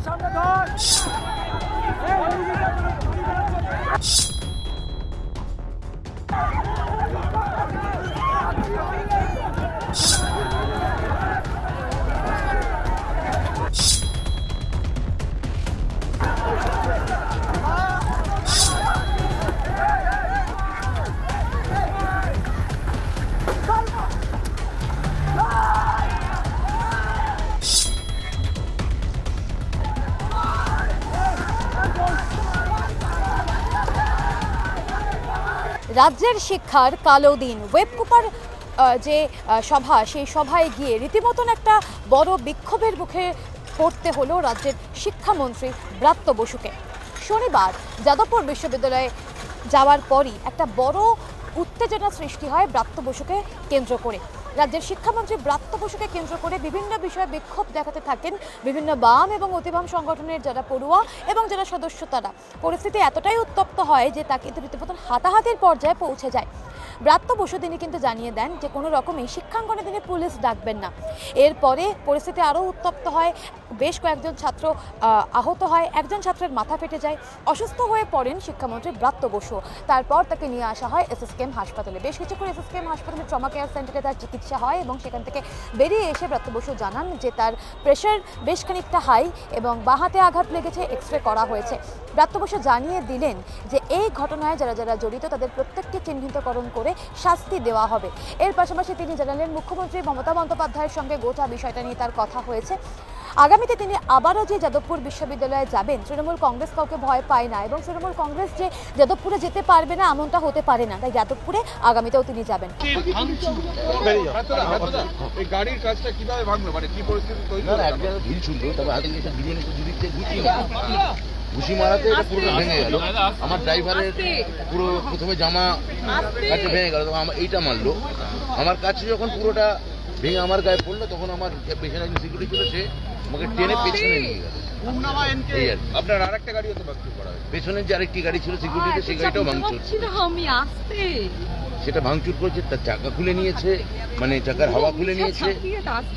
সামনে ধর রাজ্যের শিক্ষার কালো দিন। ওয়েব কুপার যে সভা, সেই সভায় গিয়ে রীতিমতন একটা বড় বিক্ষোভের মুখে পড়তে হলো রাজ্যের শিক্ষামন্ত্রী ব্রাত্য বসুকে। শনিবার যাদবপুর বিশ্ববিদ্যালয়ে যাওয়ার পরই একটা বড় উত্তেজনা সৃষ্টি হয় ব্রাত্য বসুকে কেন্দ্র করে। রাজ্যের শিক্ষামন্ত্রী ব্রাত্য বসুকে কেন্দ্র করে বিভিন্ন বিষয়ে বিক্ষোভ দেখাতে থাকেন। বিভিন্ন বাম এবং অতিবাম সংগঠনের যারা পড়ুয়া এবং যারা সদস্য, তারা। পরিস্থিতি এতটাই উত্তপ্ত হয় যে তাকে রীতিমতন হাতাহাতির পর্যায়ে পৌঁছে যায়। ব্রাত্য বসু তিনি কিন্তু জানিয়ে দেন যে কোনো রকমই শিক্ষাঙ্গনে তিনি পুলিশ ডাকবেন না। এরপরে পরিস্থিতি আরও উত্তপ্ত হয়। বেশ কয়েকজন ছাত্র আহত হয়, একজন ছাত্রের মাথা ফেটে যায়, অসুস্থ হয়ে পড়েন শিক্ষামন্ত্রী ব্রাত্য বসু। তারপর তাকে নিয়ে আসা হয় এস এসএসকেএম হাসপাতালে। বেশ কিছুক্ষণ এসএসকেএম হাসপাতালে ট্রমা কেয়ার সেন্টারে তার চিকিৎসা হয় এবং সেখান থেকে বেরিয়ে এসে ব্রাত্য বসু জানান যে তার প্রেশার বেশ খানিকটা হাই এবং বাঁ হাতে আঘাত লেগেছে এক্স রে করা হয়েছে। ব্রাত্য বসু জানিয়ে দিলেন যে এই ঘটনায় যারা যারা জড়িত তাদের প্রত্যেককে চিহ্নিতকরণ করে শাস্তি দেওয়া হবে। এর পাশাপাশি তিনি জানালেন, মুখ্যমন্ত্রী মমতা বন্দ্যোপাধ্যায়ের সঙ্গে গোটা বিষয়টা নিয়ে তার কথা হয়েছে। আগামীতে তিনি আবারও যে যাদবপুর বিশ্ববিদ্যালয়ে যাবেন তৃণমূল কংগ্রেস কাউকে ভয় পায় না এবং তৃণমূল কংগ্রেস যে যাদবপুরে যেতে পারবে না এমনটা হতে পারে না। তাই যাদবপুরে আগামীতেও তিনি যাবেন। গাড়ির কাজটা কীভাবে ভাঙলো? মানে কি পরিস্থিতি তৈরি তবে হাতে ঘুষি মারাতে এটা পুরো ভেঙে গেল। আমার ড্রাইভারের পুরো প্রথমে জামা কাছে ভেঙে গেল তখন আমার এইটা মারলো। আমার কাছে যখন পুরোটা ভেঙে আমার গায়ে পড়ল তখন আমার পেছনে একজন সিকিউরিটি ছিল সে আমাকে টেনে পেছনে নিয়ে গেল। আপনার আর একটা গাড়িও তো ভাঙচুর করা হয়েছে। পেছনের যে আরেকটি গাড়ি ছিল সিকিউরিটি সেই গাড়িটাও ভাঙচুর আমি আসতে। সেটা ভাঙচুর করেছে তার চাকা খুলে নিয়েছে মানে চাকার হাওয়া খুলে নিয়েছে।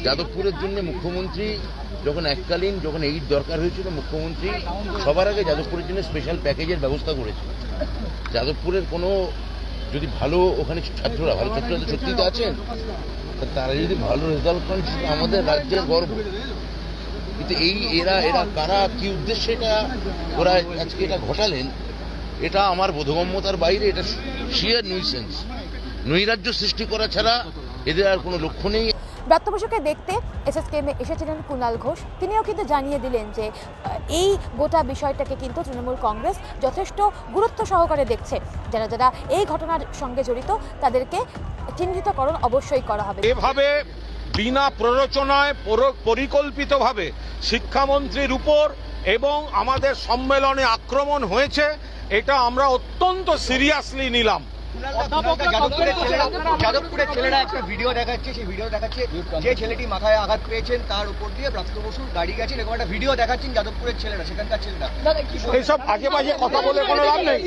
যাদবপুরের জন্য মুখ্যমন্ত্রী যখন এককালীন যখন এইট দরকার হয়েছিল মুখ্যমন্ত্রী সবার আগে যাদবপুরের জন্য স্পেশাল প্যাকেজের ব্যবস্থা করেছিল যাদবপুরের কোনো যদি ভালো ওখানে ছাত্ররা ভালো ছাত্ররা তো সত্যি তো আছেন তারা যদি ভালো রেজাল্ট করেন সেটা আমাদের রাজ্যের গর্ব। কিন্তু এই এরা এরা কারা কি উদ্দেশ্যে এটা ওরা আজকে এটা ঘটালেন এটা আমার বোধগম্যতার বাইরে এটা শিয়ার নুইসেন্স নৈরাজ্য সৃষ্টি করা ছাড়া এদের আর কোনো লক্ষ্য নেই। ব্রাত্য বসুকে দেখতে এসএসকেএমে এসেছিলেন কুণাল ঘোষ। তিনিও কিন্তু জানিয়ে দিলেন যে এই গোটা বিষয়টাকে কিন্তু তৃণমূল কংগ্রেস যথেষ্ট গুরুত্ব সহকারে দেখছে। যারা যারা এই ঘটনার সঙ্গে জড়িত তাদেরকে চিহ্নিতকরণ অবশ্যই করা হবে। এভাবে বিনা প্ররোচনায় পর- পরিকল্পিতভাবে শিক্ষামন্ত্রীর উপর এবং আমাদের সম্মেলনে আক্রমণ হয়েছে এটা আমরা অত্যন্ত সিরিয়াসলি নিলাম। যাদবপুরের ছেলেরা যাদবপুরের ছেলেরা একটা ভিডিও দেখাচ্ছে সেই ভিডিও দেখাচ্ছে যে ছেলেটি মাথায় আঘাত পেয়েছেন তার উপর দিয়ে প্রাপ্ত গাড়ি গেছেন এরকম একটা ভিডিও দেখাচ্ছেন যাদবপুরের ছেলেরা সেখানকার ছেলেরা। এইসব আগে বাজে কথা বলে কোনো লাভ নেই।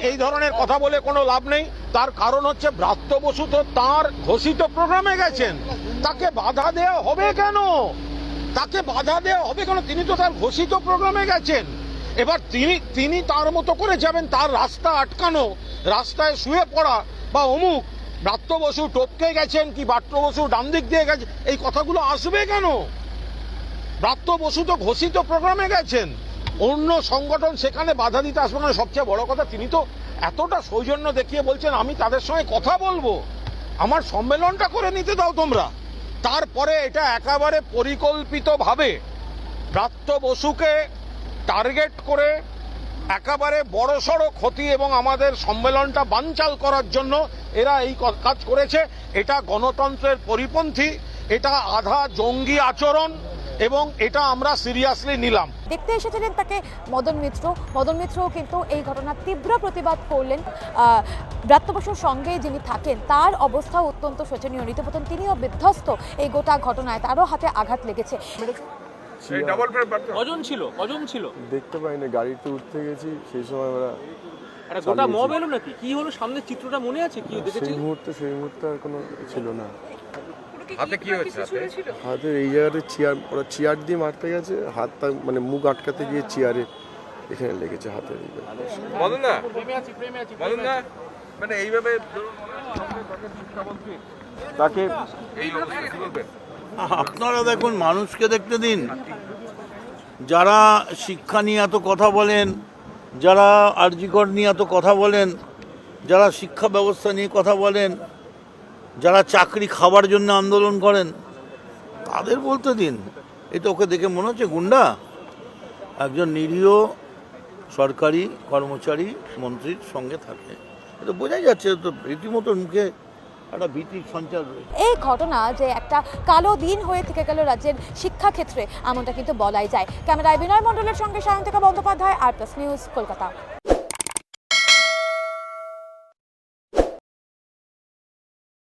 এই ধরনের কথা বলে কোনো লাভ নেই। তার কারণ হচ্ছে ব্রাত্য বসু তো তাঁর ঘোষিত প্রোগ্রামে গেছেন। তাকে বাধা দেওয়া হবে কেন? তাকে বাধা দেওয়া হবে কেন? তিনি তো তার ঘোষিত প্রোগ্রামে গেছেন। এবার তিনি তিনি তার মতো করে যাবেন, তার রাস্তা আটকানো, রাস্তায় শুয়ে পড়া, বা অমুক ব্রাত্য বসু টপকে গেছেন কি বাট্য বসু ডান দিক দিয়ে গেছে, এই কথাগুলো আসবে কেন? ব্রাত্য বসু তো ঘোষিত প্রোগ্রামে গেছেন। অন্য সংগঠন সেখানে বাধা দিতে আসবে না সবচেয়ে বড় কথা, তিনি তো এতটা সৌজন্য দেখিয়ে বলছেন, আমি তাদের সঙ্গে কথা বলব। আমার সম্মেলনটা করে নিতে দাও তোমরা। তারপরে এটা একেবারে পরিকল্পিতভাবে প্রাপ্ত বসুকে টার্গেট করে একেবারে বড়সড় ক্ষতি এবং আমাদের সম্মেলনটা বানচাল করার জন্য এরা এই কাজ করেছে। এটা গণতন্ত্রের পরিপন্থী, এটা আধা জঙ্গি আচরণ এবং এটা আমরা সিরিয়াসলি নিলাম। দেখতে এসেছিলেন তাকে মদন মিত্র। মদন মিত্রও কিন্তু এই ঘটনার তীব্র প্রতিবাদ করলেন। ব্রাত্য বসুর সঙ্গে যিনি থাকেন তার অবস্থা অত্যন্ত শোচনীয়। রীতিমতন তিনিও বিধ্বস্ত এই গোটা ঘটনায়। তারও হাতে আঘাত লেগেছে। এই ডাবল কজন ছিল? কজন ছিল? দেখতে পাইনি গাড়িতে উঠতে গেছি সেই সময় ওরা একটা গোটা চালিয়েছে। মব এলো নাকি? কি হলো? সামনের চিত্রটা মনে আছে? কি সেই মুহূর্তে সেই মুহূর্তে আর কোনো ছিল না। হাতে কি হয়েছে? হাতে? হাতের এই জায়গাতে চেয়ার ওরা চেয়ার দিয়ে মারতে গেছে হাতটা মানে মুখ আটকাতে গিয়ে চেয়ারে এখানে লেগেছে বলুন না। মানে এইভাবে তাকে আপনারা দেখুন মানুষকে দেখতে দিন। যারা শিক্ষা নিয়ে এত কথা বলেন যারা আরজিকর নিয়ে এত কথা বলেন যারা শিক্ষা ব্যবস্থা নিয়ে কথা বলেন যারা চাকরি খাবার জন্য আন্দোলন করেন তাদের বলতে দিন। এটা ওকে দেখে মনে হচ্ছে গুন্ডা। একজন নিরীহ সরকারি কর্মচারী মন্ত্রীর সঙ্গে থাকে। এটা বোঝাই যাচ্ছে তো রীতিমতো মুখে একটা ভীতির সঞ্চার রয়েছে। এই ঘটনা যে একটা কালো দিন হয়ে থেকে গেল রাজ্যের শিক্ষাক্ষেত্রে, এমনটা কিন্তু বলাই যায়। ক্যামেরায় বিনয় মণ্ডলের সঙ্গে Sayantika Bandyopadhyay, R plus news Kolkata.